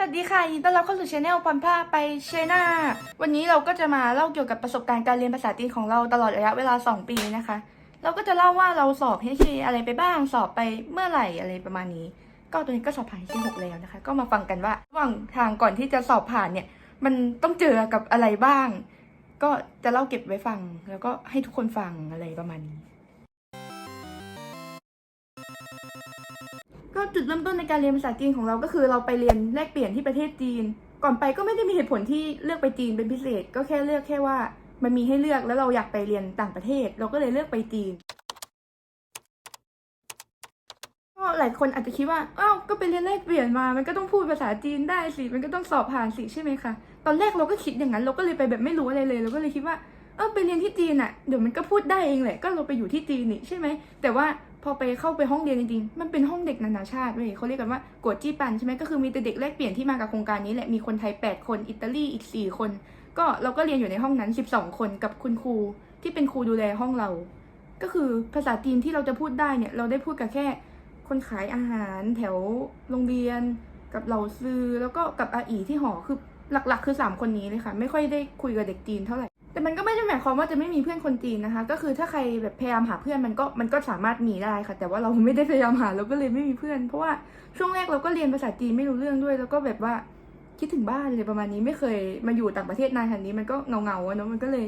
สวัสดีค่ะยินดีต้อนรับเข้าสู่ช anel ปอนผ้าไปเชน่าวันนี้เราก็จะมาเล่าเกี่ยวกับประสบการณ์การเรียนภาษาจีนของเราตลอดระยะเวลา 2 ปีนะคะ เราก็จะเล่าว่าเราสอบ HK อะไรไปบ้างสอบไปเมื่อไหร่อะไรประมาณนี้ ก็ตัวนี้ก็สอบผ่าน HK 6แล้วนะคะ ก็มาฟังกันว่าระหว่างทางก่อนที่จะสอบผ่านเนี่ย มันต้องเจอกับอะไรบ้าง ก็จะเล่าเก็บไว้ฟังแล้วก็ให้ทุกคนฟังอะไรประมาณนี้ ก็จุดเริ่มต้นในการเรียนภาษาจีนของเราก็คือเราไปเรียนแลกเปลี่ยนที่ประเทศจีน ก่อนไปก็ไม่ได้มีเหตุผลที่เลือกไปจีนเป็นพิเศษ ก็แค่เลือกแค่ว่า มันมีให้เลือกแล้วเราอยากไปเรียนต่างประเทศ เราก็เลยเลือกไปจีนก็หลายคนอาจจะคิดว่าอ้าวก็ไปเรียนแลกเปลี่ยนมา มันก็ต้องพูดภาษาจีนได้สิมันก็ต้องสอบผ่านสิใช่ไหมคะตอนแรกเราก็คิดอย่างนั้น เราก็เลยไปแบบไม่รู้อะไรเลยเราก็เลยคิดว่าเออไปเรียนที่จีนอะเดี๋ยวมันก็พูดได้เองแหละก็เราไปอยู่ที่จีนนี่ใช่ไหมแต่ว่า พอไปเข้าไปห้องเรียนจริงๆ มันเป็นห้องเด็กนานาชาติเว้ยเขาเรียกกันว่ากัวจี้ปันใช่ไหมก็คือมีแต่เด็กแลกเปลี่ยนที่มากับโครงการนี้แหละ มีคนไทย 8 คน อิตาลีอีก 4 คน ก็เราก็เรียนอยู่ในห้องนั้น 12 คนกับคุณครูที่เป็นครูดูแลห้องเรา ก็คือภาษาจีนที่เราจะพูดได้เนี่ย เราได้พูดกับแค่ คนขายอาหารแถวโรงเรียน กับเหล่าซื้อแล้วก็กับอาอีที่หอ คือหลักๆ คือ 3 คนนี้เลยค่ะ ไม่ค่อยได้คุยกับเด็กจีนเท่าไหร่ แต่มันก็ไม่ได้หมายความว่าจะไม่มีเพื่อนคนจีนนะคะ ก็คือถ้าใครแบบพยายามหาเพื่อนมันก็มันก็สามารถมีได้ค่ะ แต่ว่าเราไม่ได้พยายามหาเราก็เลยไม่มีเพื่อน เพราะว่าช่วงแรกเราก็เรียนภาษาจีนไม่รู้เรื่องด้วย แล้วก็แบบว่าคิดถึงบ้านเลยประมาณนี้ไม่เคยมาอยู่ต่างประเทศนานขนาดนี้มันก็เงาเงาเนาะมันก็เลย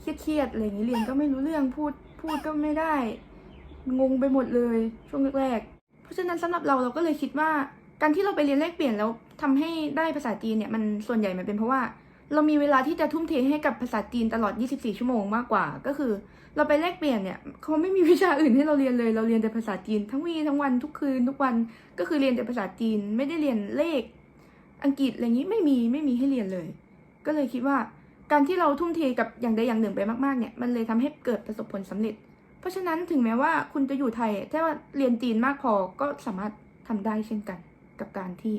เครียดๆอะไรอย่างนี้เรียนก็ไม่รู้เรื่องพูดพูดก็ไม่ได้ งงไปหมดเลยช่วงแรกๆเพราะฉะนั้นสำหรับเราเราก็เลยคิดว่า การที่เราไปเรียนแลกเปลี่ยนแล้วทำให้ได้ภาษาจีนเนี่ยมันส่วนใหญ่มันเป็นเพราะว่า เรามีเวลาที่จะทุ่มเทให้กับภาษาจีนตลอด 24 ชั่วโมงมากกว่า ก็คือ เราไปแลกเปลี่ยนเนี่ยเขาไม่มีวิชาอื่นให้เราเรียนเลย เราเรียนแต่ภาษาจีนทั้งวีทั้งวันทุกคืนทุกวัน ก็คือเรียนแต่ภาษาจีนไม่ได้เรียนเลข อังกฤษอะไรอย่างนี้ไม่มีไม่มีให้เรียนเลย ก็เลยคิดว่า การที่เราทุ่มเทกับอย่างใดอย่างหนึ่งไปมากๆเนี่ยมันเลยทำให้เกิดประสบผลสำเร็จ เพราะฉะนั้นถึงแม้ว่าคุณจะอยู่ไทยถ้าว่าเรียนจีนมากพอก็สามารถทำได้เช่นกัน กับการที่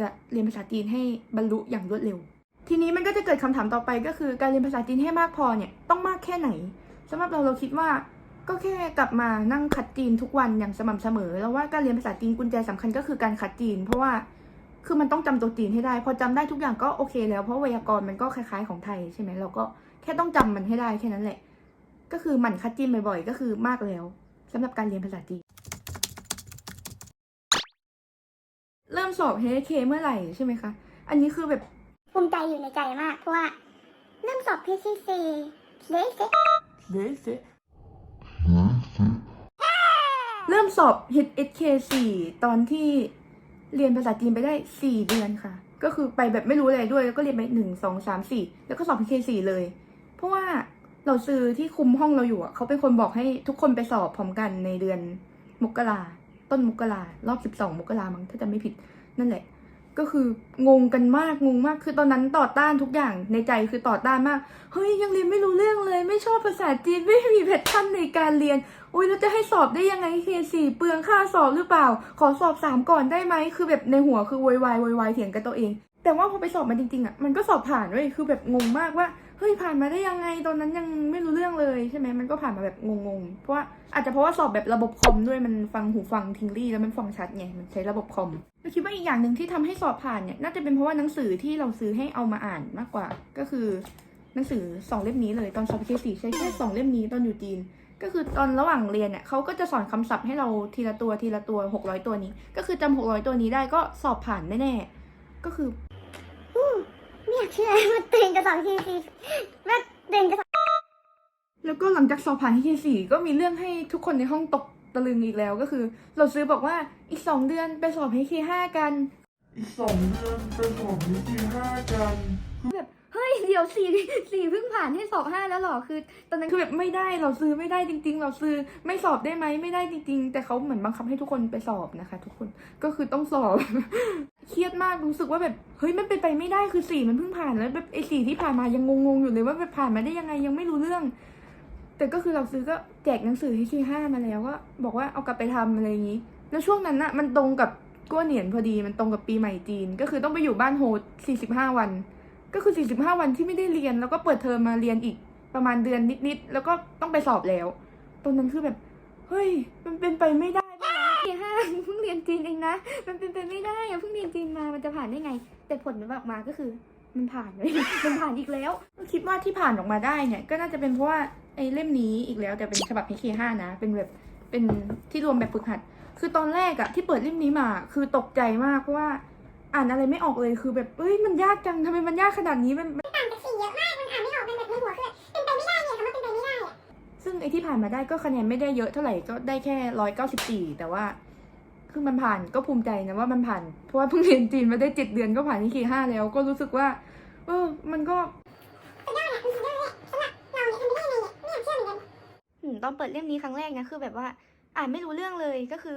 จะเรียนภาษาจีนให้บรรลุอย่างรวดเร็ว ทีนี้มันก็จะเกิดคำถามต่อไปก็คือการเรียนภาษาจีนให้มากพอเนี่ยต้องมากแค่ไหนสำหรับเราเราคิดว่าก็แค่กลับมานั่งคัดจีนทุกวันอย่างสม่ำเสมอแล้วว่าการเรียนภาษาจีนกุญแจสำคัญก็คือการคัดจีน เพราะว่าคือมันต้องจำตัวจีนให้ได้ พอจำได้ทุกอย่างก็โอเค แล้วเพราะไวยากรณ์มันก็คล้ายๆของไทยใช่ไหมเราก็แค่ต้องจำมันให้ได้แค่นั้นแหละ ก็คือหมั่นคัดจีนบ่อยๆ ก็คือมากแล้วสำหรับการเรียนภาษาจีนเริ่มสอบ HK เมื่อไหร่ใช่ไหมคะ อันนี้คือแบบ ภูมิใจอยู่ในใจมาก เพราะว่าเริ่มสอบ PCC เลสเริ่มสอบ HK 4ตอนที่เรียนภาษาจีนไปได้ 4 เดือนค่ะ ก็คือไปแบบไม่รู้อะไรด้วย แล้วก็เรียนไป 1 2 3 4 แล้วก็สอบ HK 4เลย เพราะว่าเราซื้อที่คุมห้องเราอยู่อะเขาเป็นคนบอกให้ทุกคนไปสอบพร้อมกันในเดือนมกราต้นมกรารอบ 12 มกรามั้งถ้าจะไม่ผิดนั่นแหละ ก็คืองงกันมากงงมากคือตอนนั้นต่อต้านทุกอย่างในใจคือต่อต้านมากเฮ้ยยังเรียนไม่รู้เรื่องเลย ไม่ชอบภาษาจีนไม่มีแพทเทิร์นในการเรียนอุ้ยแล้วจะให้สอบได้ยังไงเคสี่เปลืองค่าสอบหรือเปล่า ขอสอบสามก่อนได้ไหมคือแบบในหัวคือวอยวายโวยวายเถียงกับตัวเอง แต่ว่าพอไปสอบมันจริงๆอะมันก็สอบผ่านเว้ยคือแบบงงมากว่า เฮ้ยผ่านมาได้ยังไงตอนนั้นยังไม่รู้เรื่องเลยใช่ไหมมันก็ผ่านมาแบบงงๆ เพราะว่าอาจจะเพราะว่าสอบแบบระบบคอมด้วยมันฟังหูฟังทิงลี่แล้วมันฟังชัดไงมันใช้ระบบคอมเราคิดว่าอีกอย่างหนึ่งที่ทำให้สอบผ่านเนี่ยน่าจะเป็นเพราะว่าหนังสือที่เราซื้อให้เอามาอ่านมากกว่า ก็คือหนังสือสองเล่มนี้เลยตอนสอบเคสี่ใช้แค่สองเล่มนี้ตอนอยู่จีนก็คือตอนระหว่างเรียนเนี่ยเขาก็จะสอนคำศัพท์ให้เราทีละตัวทีละตัวหกร้อยตัวนี้ ก็คือจำหกร้อยตัวนี้ได้ก็สอบผ่านแน่ๆก็คือ ไม่อยากเชื่อว่าตื่นกับสอบ PCC ว่าตื่นกับสอบแล้วก็หลังจากสอบผ่านที่สี่ก็มีเรื่องให้ทุกคนในห้องตกตะลึงอีกแล้วก็คือเราซื้อบอกว่าอีกสองเดือนไปสอบให้คีห้ากัน อีกสองเดือนเป็นของวิธีห้ากันแบบเฮ้ยเดี๋ยวสี่สี่เพิ่งผ่านให้สอบห้าแล้วเหรอคือ ตอนนั้นคือแบบไม่ได้เราซื้อไม่ได้จริง ๆ เราซื้อไม่สอบได้ไหมไม่ได้จริง ๆ แต่เขาเหมือนบังคับให้ทุกคนไปสอบนะคะ ทุกคนก็คือต้องสอบ เครียดมากรู้สึกว่าแบบเฮ้ยมันเป็นไปไม่ได้คือสี่มันเพิ่งผ่านแล้วแบบไอ้สี่ที่ผ่านมายังงงๆอยู่เลยว่าแบบผ่านมาได้ยังไงยังไม่รู้เรื่อง แต่ก็คือเราซื้อก็แจกหนังสือให้คีห้ามาแล้วก็บอกว่าเอากลับไปทำอะไรอย่างนี้ แล้วช่วงนั้นน่ะมันตรงกับกัวเหนียนพอดีมันตรงกับปีใหม่จีน ก็คือต้องไปอยู่บ้านโฮสสี่สิบห้าวัน ก็คือ45วันที่ไม่ได้เรียน แล้วก็เปิดเทอมมาเรียนอีกประมาณเดือนนิดๆแล้วก็ต้องไปสอบแล้วตอนนั้นคือแบบเฮ้ยมันเป็นไปไม่ได้ เพิ่งเรียนจีนเองนะ มันเป็นไปไม่ได้อะเพิ่งเรียนจีนมามันจะผ่านานได้ไง แต่ผลมันออกมาก็คือ มันผ่านเลยมันผ่านอีกแล้วก็คิดว่าที่ผ่านออกมาได้เนี่ย ก็น่าจะเป็นเพราะว่าไอ้เล่มนี้อีกแล้ว แต่เป็นฉบับ HK5 นะ เป็นแบบเป็นที่รวมแบบฝึกหัด คือตอนแรกอะที่เปิดเล่มนี้มา คือตกใจมากเพราะว่า อ่านอะไรไม่ออกเลยคือแบบเอ้ยมันยากจังทำไมมันยากขนาดนี้มันต่างจากสี่เยอะมากมันอ่านไม่ออกมันแบบในหัวคือเป็นไปไม่ได้เนี่ยคำว่าเป็นไปไม่ได้อะซึ่งไอที่ผ่านมาได้ก็คะแนนไม่ได้เยอะเท่าไหร่ก็ได้แค่ร้อยเก้าสิบสี่แต่ว่า คือมันผ่านก็ภูมิใจนะว่ามันผ่าน เพราะว่าเพิ่งเรียนจีนมาได้เจ็ดเดือนก็ผ่านที่คีห้าแล้ว ก็รู้สึกว่า เออ มันก็สุดยอดอะมันสุดยอดเลยสำหรับเราเนี่ยทำไปได้ยังไงเนี่ยไม่อยากเชื่อเหมือนกันอืมตอนเปิดเล่มนี้ครั้งแรกนะคือแบบว่า อ่านไม่รู้เรื่องเลยก็คือ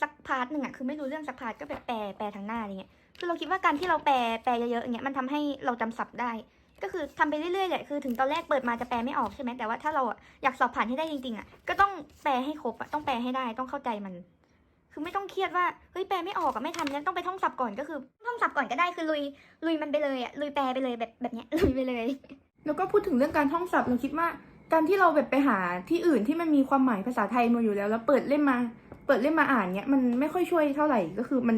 สักพาร์ทหนึ่งอะคือไม่รู้เรื่องสักพาร์ทก็แบบแปลแปลทางหน้าอะไรเงี้ยคือเราคิดว่าการที่เราแปลแปลเยอะๆอย่างเงี้ยมันทำให้เราจำศัพท์ได้ ก็คือทำไปเรื่อยๆแหละคือถึงตอนแรกเปิดมาจะแปลไม่ออกใช่ไหมแต่ว่าถ้าเราอะอยากสอบผ่านให้ได้จริงๆอะก็ต้องแปลให้ครบอะต้องแปลให้ได้ต้องเข้าใจมัน คือไม่ต้องเครียดว่าเฮ้ยแปลไม่ออกอะไม่ทันงั้นต้องไปท่องศัพท์ก่อนก็คือ ท่องศัพท์ก่อนก็ได้คือลุยลุยมันไปเลยอะลุยแปลไปเลยแบบแบบเนี้ยลุยไปเลย แล้วก็พูดถึงเรื่องการท่องศัพท์เราคิดว่า การที่เราแบบไปหาที่อื่นที่มันมีความหมายภาษาไทยมาอยู่แล้ว แล้วเปิดเล่มมา เปิดเล่มมาอ่านเนี้ยมันไม่ค่อยช่วยเท่าไหร่ก็คือมัน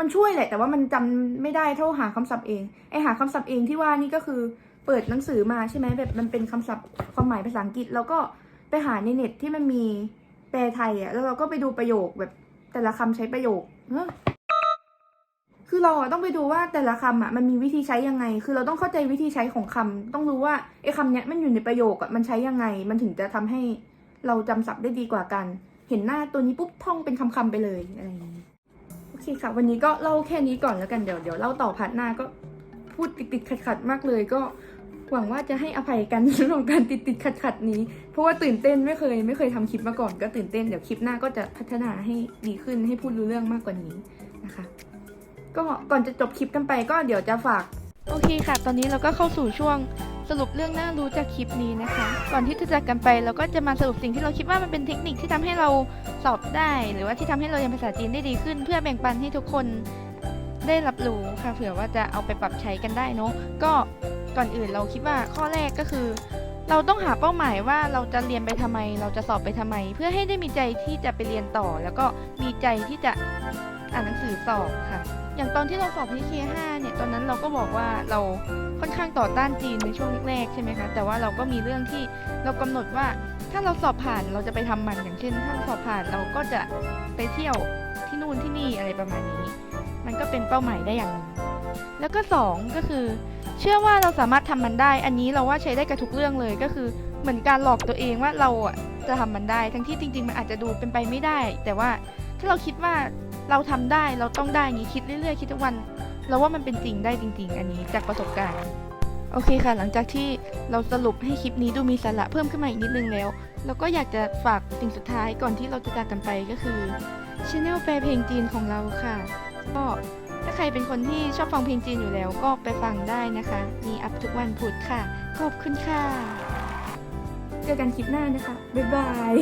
มันช่วยแหละ แต่ว่ามันจำไม่ได้เท่าหาคำศัพท์เองไอหาคำศัพท์เองที่ว่านี่ก็คือเปิดหนังสือมาใช่ไหมแบบมันเป็นคำศัพท์ความหมายภาษาอังกฤษ แล้วก็ไปหาในเน็ตที่มันมีแปลไทยอะแล้วเราก็ไปดูประโยคแบบ แต่ละคำใช้ประโยคคือเราต้องไปดูว่าแต่ละคำอะมันมีวิธีใช้ยังไง คือเราต้องเข้าใจวิธีใช้ของคำต้องรู้ว่าไอ้คำเนี้ยมันอยู่ในประโยคอะมันใช้ยังไง มันถึงจะทำให้เราจำศัพท์ได้ดีกว่ากัน เห็นหน้าตัวนี้ปุ๊บท่องเป็นคำๆไปเลยอะไรอย่างนี้โอเคค่ะ วันนี้ก็เล่าแค่นี้ก่อนแล้วกันเดี๋ยวเดี๋ยวเล่าต่อพาร์ทหน้าก็พูดติดๆขัดๆมากเลยก็ หวังว่าจะให้อภัยกันสำหรับการติดๆขัดๆนี้ เพราะว่าตื่นเต้นไม่เคย ไม่เคยทำคลิปมาก่อนก็ตื่นเต้นเดี๋ยวคลิปหน้าก็จะพัฒนาให้ดีขึ้นให้พูดรู้เรื่องมากกว่านี้นะคะ ก็ก่อนจะจบคลิปกันไปก็เดี๋ยวจะฝาก โอเคค่ะ ตอนนี้เราก็เข้าสู่ช่วงสรุปเรื่องน่ารู้จากคลิปนี้นะคะ ก่อนที่จะจากกันไปเราก็จะมาสรุปสิ่งที่เราคิดว่ามันเป็นเทคนิคที่ทำให้เราสอบได้ หรือว่าที่ทำให้เราเรียนภาษาจีนได้ดีขึ้น เพื่อแบ่งปันให้ทุกคนได้รับรู้ค่ะเผื่อว่าจะเอาไปปรับใช้กันได้เนาะก็ ก่อนอื่นเราคิดว่าข้อแรกก็คือ เราต้องหาเป้าหมายว่าเราจะเรียนไปทำไม เราจะสอบไปทำไม เพื่อให้ได้มีใจที่จะไปเรียนต่อ แล้วก็มีใจที่จะอ่านหนังสือสอบค่ะ อย่างตอนที่เราสอบที่ K5 เนี่ยตอนนั้นเราก็บอกว่าเราค่อนข้างต่อต้านจีนในช่วงแรกๆใช่ไหมคะแต่ว่าเราก็มีเรื่องที่เรากำหนดว่าถ้าเราสอบผ่านเราจะไปทำมันอย่างเช่น ถ้าเราสอบผ่านเราก็จะไปเที่ยวที่นู่นที่นี่อะไรประมาณนี้ มันก็เป็นเป้าหมายได้อย่างหนึงแล้วก็สองก็คือ ชื่อว่าเราสามารถทำมันได้ อันนี้เราว่าใช้ได้กับทุกเรื่องเลยก็คือเหมือนการหลอกตัวเองว่าเราอะจะทำมันได้ ทั้งที่จริง ๆ มันอาจจะดูเป็นไปไม่ได้ แต่ว่าถ้าเราคิดว่าเราทำได้เราต้องได้อย่างนี้คิดเรื่อยๆ คิดทุกวันเราว่ามันเป็นจริงได้จริง ๆ อันนี้จากประสบการณ์โอเคค่ะ หลังจากที่เราสรุปให้คลิปนี้ดูมีสาระเพิ่มขึ้นมาอีกนิดนึงแล้วแล้วก็อยากจะฝากสิ่งสุดท้ายก่อนที่เราจะจากกันไปก็คือช anel แปลเพลงจีนของเราค่ะก็ ถ้าใครเป็นคนที่ชอบฟังเพลงจีนอยู่แล้วก็ไปฟังได้นะคะ มีอัพทุกวันพุธค่ะ ขอบคุณค่ะ เจอกันคลิปหน้านะคะ บ๊ายบาย